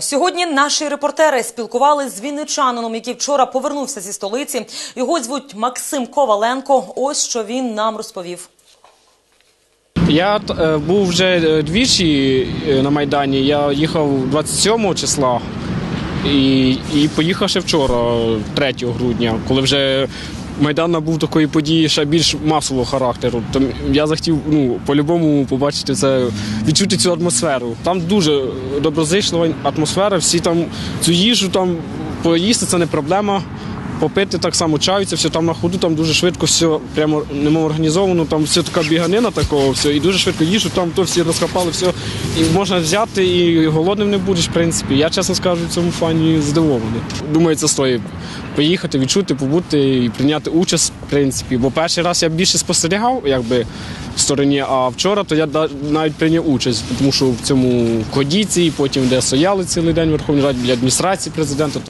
Сьогодні наші репортери спілкувалися з вінничанином, який вчора повернувся зі столиці. Його звуть Максим Коваленко. Ось що він нам розповів. Я е, був вже е, двічі е, на Майдані. Я їхав 27 числа і, і поїхав ще вчора, 3 грудня, коли вже Майдан набув такої події ще більш масового характеру. Там я захотів ну, по-любому побачити це, відчути цю атмосферу. Там дуже доброзичлива атмосфера, всі там цю їжу там поїсти це не проблема. Попити так само чаю, це все там на ходу, там дуже швидко все прямо немов організовано, там все така біганина такого, все, і дуже швидко їжу, там то всі розкопали, все. І можна взяти, і голодним не будеш, в принципі. Я чесно скажу, в цьому фані здивований. Думаю, це стоїть поїхати, відчути, побути і прийняти участь, в принципі. Бо перший раз я більше спостерігав, якби в стороні, а вчора то я навіть прийняв участь, тому що в цьому кодіці, потім де стояли цілий день в Верховній Раді біля адміністрації президента.